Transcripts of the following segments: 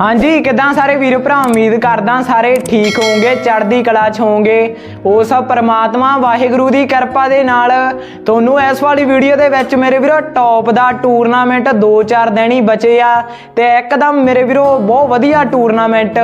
ਹਾਂਜੀ, ਕਿਦਾਂ ਸਾਰੇ ਵੀਰ ਭਰਾ? ਉਮੀਦ ਕਰਦਾ ਸਾਰੇ ਠੀਕ ਹੋਵੋਗੇ, ਚੜ੍ਹਦੀ ਕਲਾ 'ਚ ਹੋਵੋਗੇ। ਉਸ ਪਰਮਾਤਮਾ ਵਾਹਿਗੁਰੂ ਦੀ ਕਿਰਪਾ ਦੇ ਨਾਲ। ਤੁਹਾਨੂੰ ਇਸ ਵਾਲੀ ਵੀਡੀਓ ਦੇ ਵਿੱਚ ਮੇਰੇ ਵੀਰੋ ਟੌਪ ਦਾ ਟੂਰਨਾਮੈਂਟ 2-4 ਦਿਨ ਹੀ ਬਚੇ ਆ ਤੇ ਇੱਕਦਮ ਮੇਰੇ ਵੀਰੋ ਬਹੁਤ ਵਧੀਆ ਟੂਰਨਾਮੈਂਟ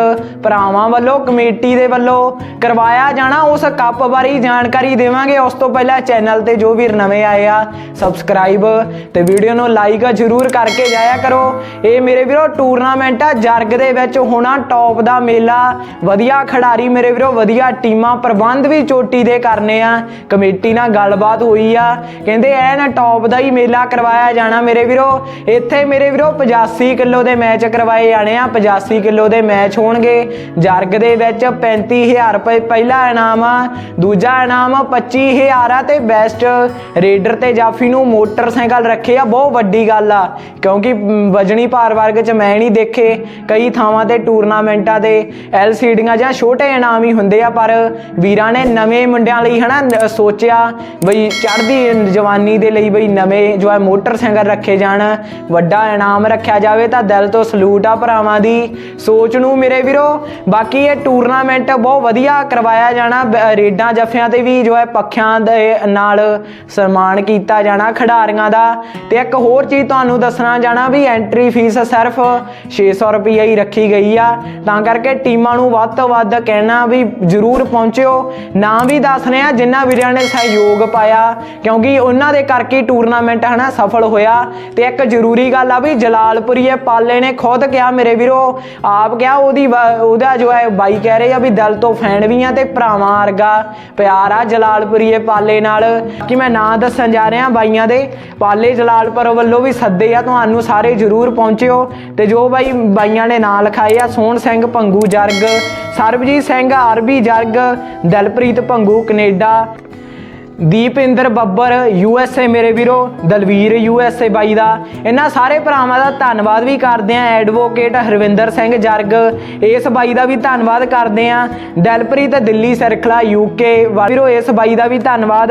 ਭਰਾਵਾਂ ਵੱਲੋਂ, ਕਮੇਟੀ ਦੇ ਵੱਲੋਂ ਕਰਵਾਇਆ ਜਾਣਾ। ਉਸ ਕੱਪ ਬਾਰੇ ਜਾਣਕਾਰੀ ਦੇਵਾਂਗੇ। ਉਸ ਤੋਂ ਪਹਿਲਾਂ ਚੈਨਲ ਤੇ ਜੋ ਵੀਰ ਨਵੇਂ ਆਏ ਆ ਸਬਸਕ੍ਰਾਈਬ ਤੇ ਵੀਡੀਓ ਨੂੰ ਲਾਈਕ ਜ਼ਰੂਰ ਕਰਕੇ ਜਾਇਆ ਕਰੋ। ਇਹ ਮੇਰੇ ਵੀਰੋ ਟੂਰਨਾਮੈਂਟ ਆ ਜਰਗ ਦੇ ਵਿੱਚ ਹੋਣਾ ਟੌਪ ਦਾ ਮੇਲਾ। ਵਧੀਆ ਖਿਡਾਰੀ ਮੇਰੇ ਵੀਰੋ, ਵਧੀਆ ਟੀਮਾਂ, ਪ੍ਰਬੰਧ ਵੀ ਚੋਟੀ ਦੇ ਕਰਨੇ ਆ। ਕਮੇਟੀ ਨਾਲ ਗੱਲਬਾਤ ਹੋਈ ਆ। ਕਹਿੰਦੇ ਐਨ ਟੌਪ ਦਾ ਹੀ ਮੇਲਾ ਕਰਵਾਇਆ ਜਾਣਾ ਮੇਰੇ ਵੀਰੋ। ਇੱਥੇ ਮੇਰੇ ਵੀਰੋ 85 ਕਿਲੋ ਦੇ ਮੈਚ ਕਰਵਾਏ ਜਾਣੇ ਆ। 85 ਕਿਲੋ ਦੇ ਮੈਚ ਹੋਣਗੇ। ਜਰਗ ਦੇ ਵਿੱਚ 35000 ਰੁਪਏ ਪਹਿਲਾ ਇਨਾਮ ਆ। ਦੂਜਾ ਇਨਾਮ 25000 ਆ ਤੇ ਬੈਸਟ ਰੇਡਰ ਤੇ ਜਾਫੀ ਨੂੰ ਮੋਟਰਸਾਈਕਲ ਰੱਖੇ ਆ। ਬਹੁਤ ਵੱਡੀ ਗੱਲ ਆ। ਕਿਉਂਕਿ ਵਜਣੀ ਭਾਰ ਵਰਗ ਚ ਮੈਂ ਨਹੀਂ ਦੇਖੇ। ਕਈ ਥਾਵਾਂ ਤੇ ਟੂਰਨਾਮੈਂਟਾਂ ਤੇ ਐਲਸੀਡੀਆਂ ਜਾਂ ਛੋਟੇ ਇਨਾਮ ਹੀ ਹੁੰਦੇ ਆ, ਪਰ ਵੀਰਾਂ ਨੇ ਨਵੇਂ ਮੁੰਡਿਆਂ ਲਈ ਹਨਾ, ਨ- ਸੋਚਿਆ ਬਈ ਚੜ੍ਹਦੀ ਜਵਾਨੀ ਦੇ ਲਈ ਬਈ ਨਵੇਂ ਜੋ ਹੈ ਮੋਟਰਸਾਈਕਲ ਰੱਖੇ ਜਾਣ, ਵੱਡਾ ਇਨਾਮ ਰੱਖਿਆ ਜਾਵੇ ਤਾਂ ਦਿਲ ਤੋਂ ਸਲੂਟ ਆ ਭਰਾਵਾਂ ਦੀ ਸੋਚ ਨੂੰ ਮੇਰੇ ਵੀਰੋ। ਬਾਕੀ ਇਹ ਟੂਰਨਾਮੈਂਟ ਬਹੁਤ ਵਧੀਆ ਕਰਵਾਇਆ ਜਾਣਾ ਰੇਡਾਂ ਜੱਫਿਆਂ ਤੇ ਵੀ ਜੋ ਹੈ ਪੱਖਿਆਂ ਦੇ ਨਾਲ ਸਨਮਾਨ ਕੀਤਾ ਜਾਣਾ ਖਿਡਾਰੀਆਂ ਦਾ। ਤੇ ਇੱਕ ਹੋਰ ਚੀਜ਼ ਤੁਹਾਨੂੰ ਦੱਸਣਾ ਜਾਣਾ ਵੀ ਐਂਟਰੀ ਫੀਸ ਸਿਰਫ 600 ਰੁਪਏ ਹੀ ਰੱਖੀ ਗਈ ਆ। ਤਾਂ ਕਰਕੇ ਟੀਮਾਂ ਨੂੰ ਵੱਧ ਤੋਂ ਵੱਧ ਕਹਿਣਾ ਵੀ ਜਰੂਰ ਪਹੁੰਚਿਓ। ਨਾਂ ਵੀ ਦੱਸਨੇ ਆ ਜਿੰਨਾ ਵੀਰਾਂ ਨੇ ਸਹਿਯੋਗ ਪਾਇਆ, ਕਿਉਂਕਿ ਉਹਨਾਂ ਦੇ ਕਰਕੇ ਟੂਰਨਾਮੈਂਟ ਹਨਾ ਸਫਲ ਹੋਇਆ। ਤੇ ਇੱਕ ਜ਼ਰੂਰੀ ਗੱਲ ਆ ਵੀ ਜਲਾਲਪੁਰੀਏ ਪਾਲੇ ਨੇ ਖੁਦ ਕਿਹਾ, ਮੇਰੇ ਵੀਰੋ, ਆਪ ਕਿਹਾ, ਉਹਦੀ ਉਹਦਾ ਜੋ ਹੈ, ਬਾਈ ਕਹਿ ਰਹੇ ਆ ਵੀ ਦਿਲ ਤੋਂ ਫੈਨ ਵੀ ਆ ਤੇ ਭਰਾਵਾਂ ਵਰਗਾ ਪਿਆਰ ਆ ਜਲਾਲਪੁਰੀਏ ਪਾਲੇ ਨਾਲ। ਕਿ ਮੈਂ ਨਾਂ ਦੱਸਣ ਜਾ ਰਿਹਾ ਬਾਈਆਂ ਦੇ। ਪਾਲੇ ਜਲਾਲਪੁਰ ਵੱਲੋਂ ਵੀ ਸੱਦੇ ਆ, ਤੁਹਾਨੂੰ ਸਾਰੇ ਜਰੂਰ ਪਹੁੰਚਿਓ। ਤੇ ਜੋ ਬਾਈ, ਬਾਈਆਂ ਨੇ ਨਾਂ ਲਿਖਾਏ ਆ, Sohan Singh Bhangu Jarag, Sarabjit Singh RB Jarag, Dalpreet Bhangu Canada. Dipinder Babbar U S A ਮੇਰੇ ਵੀਰੋ, ਦਲਵੀਰ ਯੂ ਐਸ ਏ ਬਾਈ ਦਾ। ਇਹਨਾਂ ਸਾਰੇ ਭਰਾਵਾਂ ਦਾ ਧੰਨਵਾਦ ਵੀ ਕਰਦੇ ਆ ਐਡਵੋਕੇਟ ਹਰਵਿੰਦਰ ਸਿੰਘ ਜਰਗ, ਇਸ ਬਾਈ ਦਾ ਵੀ ਧੰਨਵਾਦ ਕਰਦੇ ਆ ਦਲਪ੍ਰੀਤ ਦਿੱਲੀ ਸਰਖਲਾ ਯੂਕੇ ਵੀਰੋ, ਇਸ ਬਾਈ ਦਾ ਵੀ ਧੰਨਵਾਦ।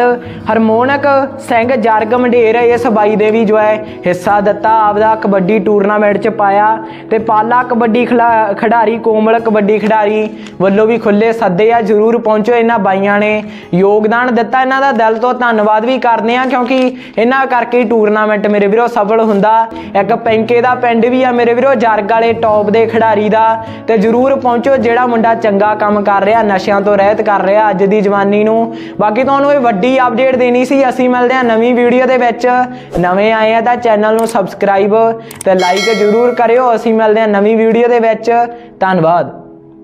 ਹਰਮੋਨਕ ਸਿੰਘ ਜਰਗ ਮੰਡੇਰ, ਇਸ ਬਾਈ ਦੇ ਵੀ ਜੋ ਹੈ, ਹਿੱਸਾ ਦਿੱਤਾ। ਆਪਦਾ ਕਬੱਡੀ ਟੂਰਨਾਮੈਂਟ ਚ ਪਾਇਆ। ਤੇ ਪਾਲਾ ਕਬੱਡੀ ਖਿਲਾ- ਖਿਡਾਰੀ ਕੋਮਲ ਕਬੱਡੀ ਖਿਡਾਰੀ ਵੱਲੋਂ ਵੀ ਖੁੱਲੇ ਸੱਦੇ ਆ। ਜਰੂਰ ਪਹੁੰਚੋ ਇਹਨਾਂ ਬਾਈਆਂ ਨੇ। ਯੋਗਦਾਨ ਦਿੱਤਾ ਇਹਨਾਂ ਦਾ। ਦਿਲ ਤੋਂ ਧੰਨਵਾਦ ਵੀ ਕਰਦੇ ਆ ਕਿਉਂਕਿ ਇਹਨਾਂ ਕਰਕੇ ਟੂਰਨਾਮੈਂਟ ਮੇਰੇ ਵੀਰੋ ਸਫਲ ਹੁੰਦਾ। ਇੱਕ ਪੈਂਕੇ ਦਾ ਪਿੰਡ ਵੀ ਆ ਮੇਰੇ ਵੀਰੋ, ਜਰਗ ਵਾਲੇ ਟੌਪ ਦੇ ਖਿਡਾਰੀ ਦਾ। ਤੇ ਜਰੂਰ ਪਹੁੰਚੋ, ਜਿਹੜਾ ਮੁੰਡਾ ਚੰਗਾ ਕੰਮ ਕਰ ਰਿਹਾ, ਨਸ਼ਿਆਂ ਤੋਂ ਰਹਿਤ ਕਰ ਰਿਹਾ ਅੱਜ ਦੀ ਜਵਾਨੀ ਨੂੰ। ਬਾਕੀ ਤੁਹਾਨੂੰ ਇਹ ਵੱਡੀ ਅਪਡੇਟ ਦੇਣੀ ਸੀ, ਅਸੀਂ ਮਿਲਦੇ ਆ ਨਵੀਂ ਵੀਡੀਓ ਦੇ ਵਿੱਚ। ਨਵੇਂ ਆਏ ਆ ਤਾਂ ਚੈਨਲ ਨੂੰ ਸਬਸਕ੍ਰਾਈਬ ਤੇ ਲਾਈਕ ਜਰੂਰ ਕਰਿਓ। ਅਸੀਂ ਮਿਲਦੇ ਆ ਨਵੀਂ ਵੀਡੀਓ ਦੇ ਵਿੱਚ। ਧੰਨਵਾਦ।